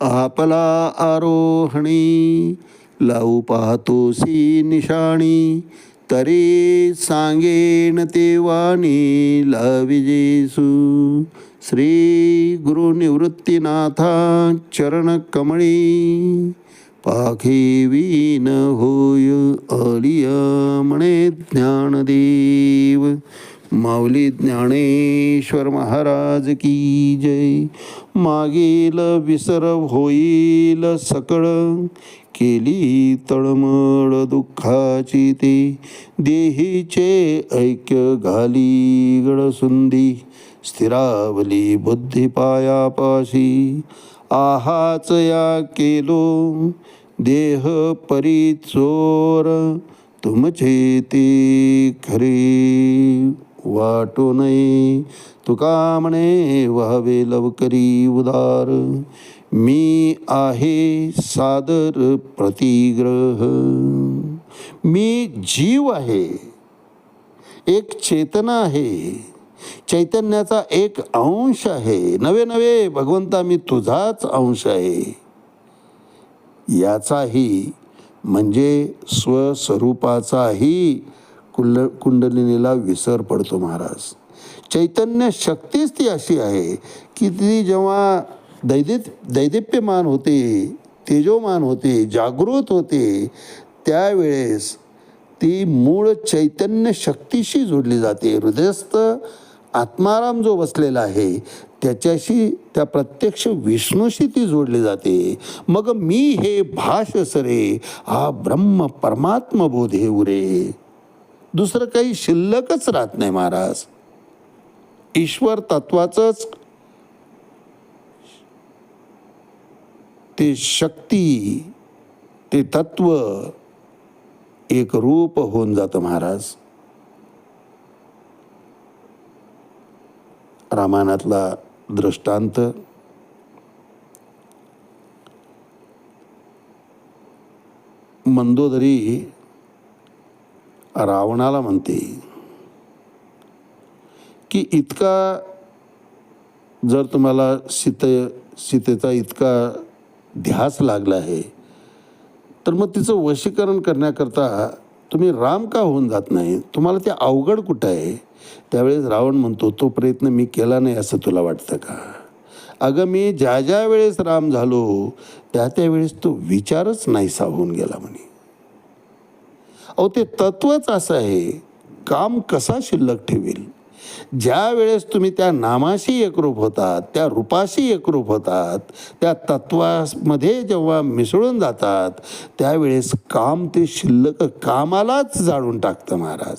आपला आरोहणी लावू पाहतोसी निशाणी. तरी सांगेन ते वाणी लाविजेसू श्री गुरु निवृत्तीनाथा चरण कमळी. होय अलिया म्हणे ज्ञानदेव. माऊली ज्ञानेश्वर महाराज की जय. मागील विसर होईल सकळ केली तळमळ दुःखाची ते. देहीचे ऐक्य घाली गडसुंदी स्थिरावली बुद्धिपायापाशी. आहाच या केलो देह परी चोर तुमचे ते खरे. वाटो नये. तुका म्हणे व्हावे लवकरी उदार. मी आहे सादर प्रतिग्रह. मी जीव आहे एक चेतना आहे. चैतन्याचा एक अंश आहे. नवे नवे भगवंता मी तुझाच अंश आहे. याचाही म्हणजे स्वस्वरूपाचाही कुंड कुंडलिनीला विसर पडतो महाराज. चैतन्य शक्तीच ती अशी आहे की ती जेव्हा दैदित दैदिप्यमान होते तेजोमान होते जागृत होते त्यावेळेस ती मूळ चैतन्य शक्तीशी जोडली जाते. हृदयस्थ आत्माराम जो बसलेला आहे त्याच्याशी त्या प्रत्यक्ष विष्णूशी ती जोडली जाते. मग मी हे भाष सरे हा ब्रह्म परमात्म बोध हे उरे. दुसरं काही शिल्लकच राहत नाही महाराज. ईश्वर तत्वाचंच ते शक्ती ते तत्व एक रूप होऊन जातं महाराज. रामायणातला दृष्टांत. मंदोदरी रावणाला म्हणते की इतका जर तुम्हाला सीते सीतेचा इतका ध्यास लागला आहे तर मग तिचं वशीकरण करण्याकरता तुम्ही राम का होऊन जात नाही? तुम्हाला ते अवघड कुठं आहे? त्यावेळेस रावण म्हणतो तो प्रयत्न मी केला नाही असं तुला वाटतं का? अगं मी ज्या ज्या वेळेस राम झालो त्या त्यावेळेस तो विचारच नाहीसा होऊन गेला म्हणे. अहो ते तत्वच असं आहे. काम कसा शिल्लक ठेवील? ज्या वेळेस तुम्ही त्या नामाशी एकरूप होतात त्या रूपाशी एकरूप होतात त्या तत्वामध्ये जेव्हा मिसळून जातात त्यावेळेस काम ते शिल्लक कामालाच जाळून टाकतं महाराज.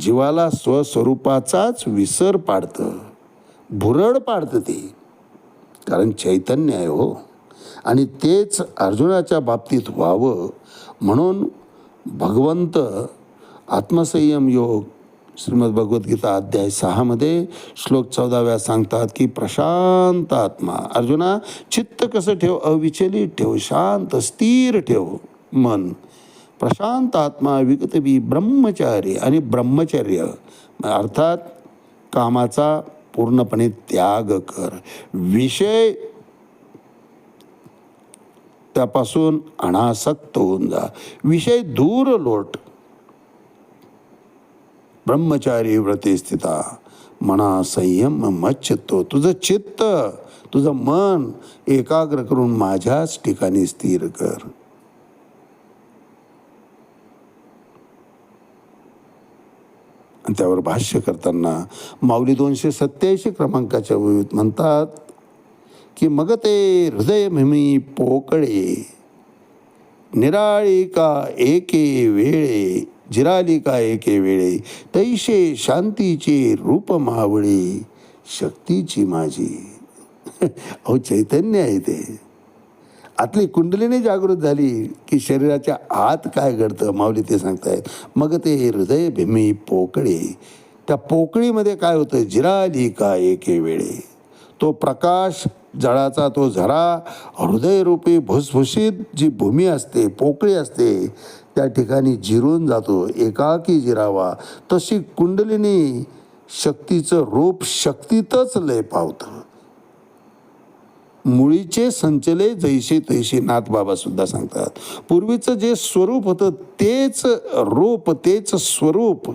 जीवाला स्वस्वरूपाचाच विसर पाडतं. भुरळ पाडतं ते. कारण चैतन्य आहे हो. आणि तेच अर्जुनाच्या बाबतीत व्हावं म्हणून भगवंत आत्मसंयम योग श्रीमद भगवद्गीता अध्याय सहामध्ये श्लोक चौदाव्या सांगतात की प्रशांत आत्मा अर्जुना चित्त कसं ठेव? अविचलित ठेव शांत स्थिर ठेव मन. प्रशांत आत्मा विकतबी ब्रह्मचारी आणि ब्रह्मचर्य. अर्थात कामाचा पूर्णपणे त्याग कर. विषय त्यापासून अनासक्त होऊन जा. विषय दूर लोट. ब्रह्मचारी व्रते स्थिता. मना संयम मच्चित्तो तुझं चित्त तुझं मन एकाग्र करून माझ्याच ठिकाणी स्थिर कर. आणि त्यावर भाष्य करताना माऊली दोनशे सत्याऐंशी क्रमांकाच्या विविध म्हणतात की मग ते हृदय मिमी पोकळे. निराळी का एके वेळे जिराली का एके वेळे तैशे शांतीचे रूप मावळे शक्तीची माझी. अहो चैतन्य आहे ते. आतली कुंडलीने जागृत झाली की शरीराच्या आत काय घडतं माऊली ते सांगतायत. मग ते हृदय भीमी पोकळे. त्या पोकळीमध्ये काय होतं? जिराली का एके वेळे. तो प्रकाश जळाचा तो झरा हृदयरूपी भुसभुशीत जी भूमी असते पोकळी असते त्या ठिकाणी जिरून जातो एकाकी जिरावा. तशी कुंडलिनी शक्तीचं रूप शक्तीतच लय पावतं. मुळीचे संचले जैसे तैसे नाथबाबा सुद्धा सांगतात. पूर्वीचं जे स्वरूप होतं तेच रूप तेच स्वरूप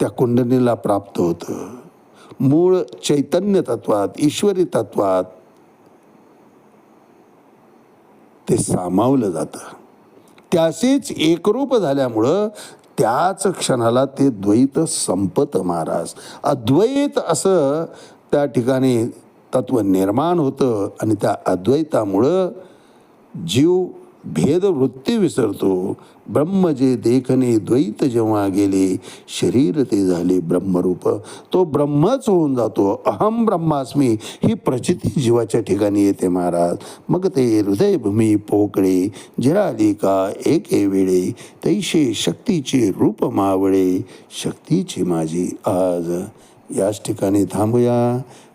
त्या कुंडलीला प्राप्त होतं. मूळ चैतन्य तत्वात ईश्वरी तत्वात ते सामावलं जातं. त्याशीच एकरूप झाल्यामुळं त्याच क्षणाला ते द्वैत संपत महाराज. अद्वैत असं त्या ठिकाणी तत्व निर्माण होतं आणि त्या अद्वैतामुळं जीव भेदवृत्ती विसरतो. ब्रह्म जे देखणे द्वैत जेव्हा गेले शरीर ते झाले ब्रह्मरूप. तो ब्रह्मच होऊन जातो. अहम ब्रह्मास्मी ही प्रचिती जीवाच्या ठिकाणी येते महाराज. मग ते हृदयभूमी पोकळे जिराली का एके वेळे तैशे शक्तीचे रूप मावळे. शक्तीची माझी आज. याच ठिकाणी थांबूया.